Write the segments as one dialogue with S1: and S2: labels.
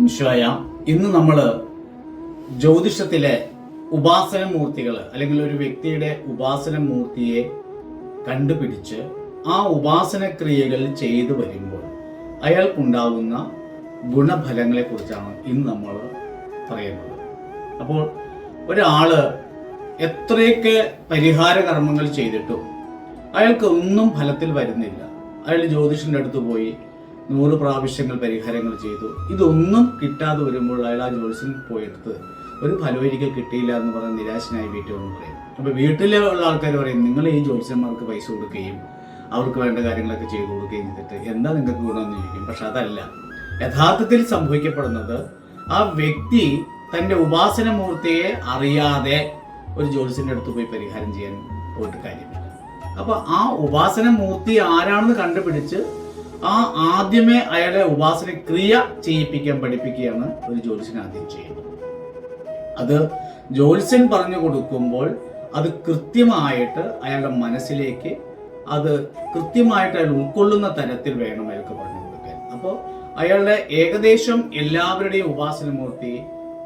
S1: നിശ്ചയ ഇന്ന് നമ്മൾ ജ്യോതിഷത്തിലെ ഉപാസന മൂർത്തികൾ അല്ലെങ്കിൽ ഒരു വ്യക്തിയുടെ ഉപാസന മൂർത്തിയെ കണ്ടുപിടിച്ച് ആ ഉപാസന ക്രിയകൾ ചെയ്തു വരുമ്പോൾ അയാൾക്കുണ്ടാവുന്ന ഗുണഫലങ്ങളെ കുറിച്ചാണ് ഇന്ന് നമ്മൾ പറയുന്നത്. അപ്പോൾ ഒരാൾ എത്രയൊക്കെ പരിഹാര കർമ്മങ്ങൾ ചെയ്തിട്ടും അയാൾക്ക് ഒന്നും ഫലത്തിൽ വരുന്നില്ല. അയാൾ ജ്യോതിഷന്റെ അടുത്ത് പോയി നൂറ് പ്രാവശ്യങ്ങൾ പരിഹാരങ്ങൾ ചെയ്തു. ഇതൊന്നും കിട്ടാതെ വരുമ്പോൾ അയാൾ ആ ജ്യോതിഷൻ പോയെടുത്ത് ഒരു ഫലവരിക്കൽ കിട്ടിയില്ല എന്ന് പറഞ്ഞ് നിരാശനായി വീട്ടിൽ വന്ന് പറയും. അപ്പൊ വീട്ടിലെ ഉള്ള ആൾക്കാർ പറയും നിങ്ങൾ ഈ ജോത്സ്യന്മാർക്ക് പൈസ കൊടുക്കുകയും അവർക്ക് വേണ്ട കാര്യങ്ങളൊക്കെ ചെയ്തു കൊടുക്കുകയും ചെയ്തിട്ട് എന്താ നിങ്ങൾക്ക് ഗുണമെന്ന് ചോദിക്കും. പക്ഷെ അതല്ല. യഥാർത്ഥത്തിൽ സംഭവിക്കപ്പെടുന്നത് ആ വ്യക്തി തന്റെ ഉപാസന മൂർത്തിയെ അറിയാതെ ഒരു ജ്യോതിഷന്റെ അടുത്ത് പോയി പരിഹാരം ചെയ്യാൻ പോയിട്ട് കാര്യമില്ല. അപ്പോൾ ആ ഉപാസന മൂർത്തി ആരാണെന്ന് കണ്ടുപിടിച്ച് ആ ആദ്യമേ അയാളെ ഉപാസന ക്രിയ ചെയ്യിപ്പിക്കാൻ പഠിപ്പിക്കുകയാണ് ഒരു ജ്യോതിഷൻ ആദ്യം ചെയ്യുന്നത്. അത് ജ്യോത്സ്യൻ പറഞ്ഞു കൊടുക്കുമ്പോൾ അത് കൃത്യമായിട്ട് അയാളുടെ മനസ്സിലേക്ക് അത് കൃത്യമായിട്ട് അയാൾ ഉൾക്കൊള്ളുന്ന തരത്തിൽ വേണം അയാൾക്ക് പറഞ്ഞു കൊടുക്കാൻ. അപ്പോൾ അയാളുടെ ഏകദേശം എല്ലാവരുടെയും ഉപാസനമൂർത്തി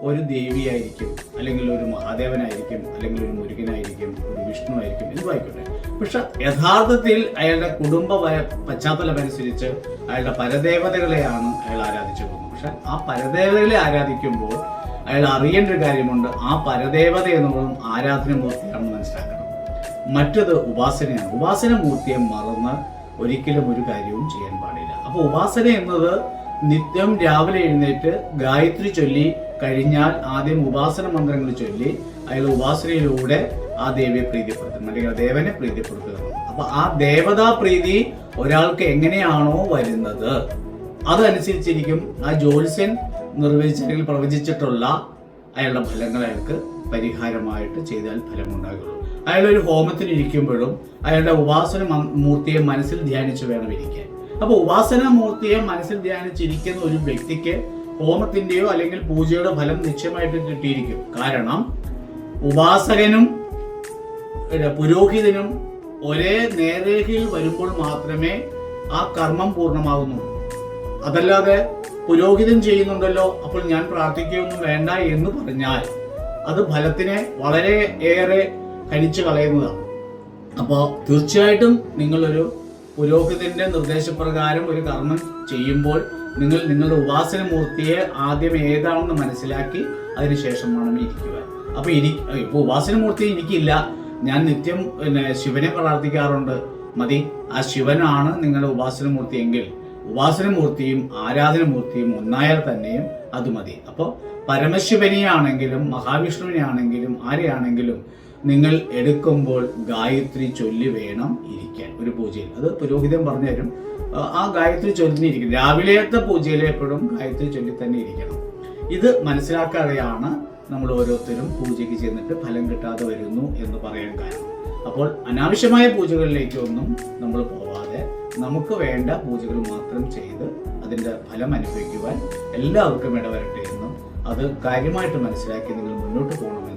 S1: ഒരു ദേവിയായിരിക്കും അല്ലെങ്കിൽ ഒരു മഹാദേവനായിരിക്കും അല്ലെങ്കിൽ ഒരു മുരുകനായിരിക്കും ഒരു വിഷ്ണു ആയിരിക്കും എന്തുമായിക്കോട്ടെ പക്ഷെ യഥാർത്ഥത്തിൽ അയാളുടെ കുടുംബ പശ്ചാത്തലം അനുസരിച്ച് അയാളുടെ പരദേവതകളെയാണ് അയാൾ ആരാധിച്ചു പോകുന്നത്. പക്ഷെ ആ പരദേവതകളെ ആരാധിക്കുമ്പോൾ അയാൾ അറിയേണ്ട ഒരു കാര്യമുണ്ട്. ആ പരദേവത എന്നുള്ളതും ആരാധനമൂർത്തിയാണെന്ന് മനസ്സിലാക്കണം. മറ്റത് ഉപാസനയാണ്. ഉപാസന മൂർത്തിയെ മറന്ന് ഒരിക്കലും ഒരു കാര്യവും ചെയ്യാൻ പാടില്ല. അപ്പോൾ ഉപാസന എന്നത് നിത്യം രാവിലെ എഴുന്നേറ്റ് ഗായത്രി ചൊല്ലി കഴിഞ്ഞാൽ ആദ്യം ഉപാസന മന്ത്രങ്ങൾ ചൊല്ലി അയാൾ ഉപാസനയിലൂടെ ആ ദേവിയെ പ്രീതിപ്പെടുത്തണം അല്ലെങ്കിൽ ആ ദേവനെ പ്രീതിപ്പെടുത്തുക. അപ്പൊ ആ ദേവതാ പ്രീതി ഒരാൾക്ക് എങ്ങനെയാണോ വരുന്നത്. അതനുസരിച്ചിരിക്കും ആ ജ്യോത്സ്യൻ നിർവചിച്ച പ്രവചിച്ചിട്ടുള്ള അയാളുടെ ഫലങ്ങൾ അയാൾക്ക് പരിഹാരമായിട്ട് ചെയ്താൽ ഫലമുണ്ടാകുള്ളൂ. അയാൾ ഒരു ഹോമത്തിന് അയാളുടെ ഉപാസന മൂർത്തിയെ മനസ്സിൽ ധ്യാനിച്ചു വേണം ഇരിക്കാൻ. അപ്പൊ ഉപാസന മൂർത്തിയെ മനസ്സിൽ ധ്യാനിച്ചിരിക്കുന്ന ഒരു വ്യക്തിക്ക് ഹോമത്തിന്റെയോ അല്ലെങ്കിൽ പൂജയുടെ ഫലം നിശ്ചയമായിട്ട് കിട്ടിയിരിക്കും. കാരണം ഉപാസകനും പുരോഹിതനും ഒരേ നേരേഖയിൽ വരുമ്പോൾ മാത്രമേ ആ കർമ്മം പൂർണമാകുന്നുള്ളൂ അതല്ലാതെ പുരോഹിതൻ ചെയ്യുന്നുണ്ടല്ലോ അപ്പോൾ ഞാൻ പ്രാർത്ഥിക്കുകയൊന്നും വേണ്ട എന്ന് പറഞ്ഞാൽ അത് ഫലത്തിനെ വളരെ ഏറെ കരിച്ചു കളയുന്നതാണ്. അപ്പോൾ തീർച്ചയായിട്ടും നിങ്ങളൊരു പുരോഹിതന്റെ നിർദ്ദേശപ്രകാരം ഒരു കർമ്മം ചെയ്യുമ്പോൾ നിങ്ങൾ നിങ്ങളുടെ ഉപാസന മൂർത്തിയെ ആദ്യം ഏതാണെന്ന് മനസ്സിലാക്കി അതിനുശേഷം വേണം ഇരിക്കുക അപ്പൊ ഇനി ഇപ്പൊ ഉപാസന മൂർത്തി എനിക്കില്ല ഞാൻ നിത്യം പിന്നെ ശിവനെ പ്രാർത്ഥിക്കാറുണ്ട്. മതി ആ ശിവനാണ് നിങ്ങളുടെ ഉപാസന മൂർത്തി എങ്കിൽ ഉപാസന മൂർത്തിയും ആരാധന മൂർത്തിയും ഒന്നായാൽ തന്നെയും അത് മതി. അപ്പോൾ പരമശിവനെയാണെങ്കിലും മഹാവിഷ്ണുവിനെയാണെങ്കിലും ആരെയാണെങ്കിലും നിങ്ങൾ എടുക്കുമ്പോൾ ഗായത്രി ചൊല്ലി വേണം ഇരിക്കാൻ. ഒരു പൂജയിൽ. അത് പുരോഹിതൻ പറഞ്ഞു തരും. ആ, ഗായത്രി ചൊല്ലിയിരിക്കും രാവിലത്തെ പൂജയിൽ എപ്പോഴും ഗായത്രി ചൊല്ലി തന്നെ ഇരിക്കണം. ഇത് മനസ്സിലാക്കാതെയാണ് നമ്മൾ ഓരോരുത്തരും പൂജയ്ക്ക് ചെന്നിട്ട് ഫലം കിട്ടാതെ വരുന്നു എന്ന് പറയാൻ കാരണം. അപ്പോൾ അനാവശ്യമായ പൂജകളിലേക്കൊന്നും നമ്മൾ പോവാതെ നമുക്ക് വേണ്ട പൂജകൾ മാത്രം ചെയ്ത് അതിന്റെ ഫലം അനുഭവിക്കുവാൻ എല്ലാവർക്കും ഇടവരട്ടെ എന്നും അത് കാര്യമായിട്ട് മനസ്സിലാക്കി നിങ്ങൾ മുന്നോട്ട് പോകണമെന്നും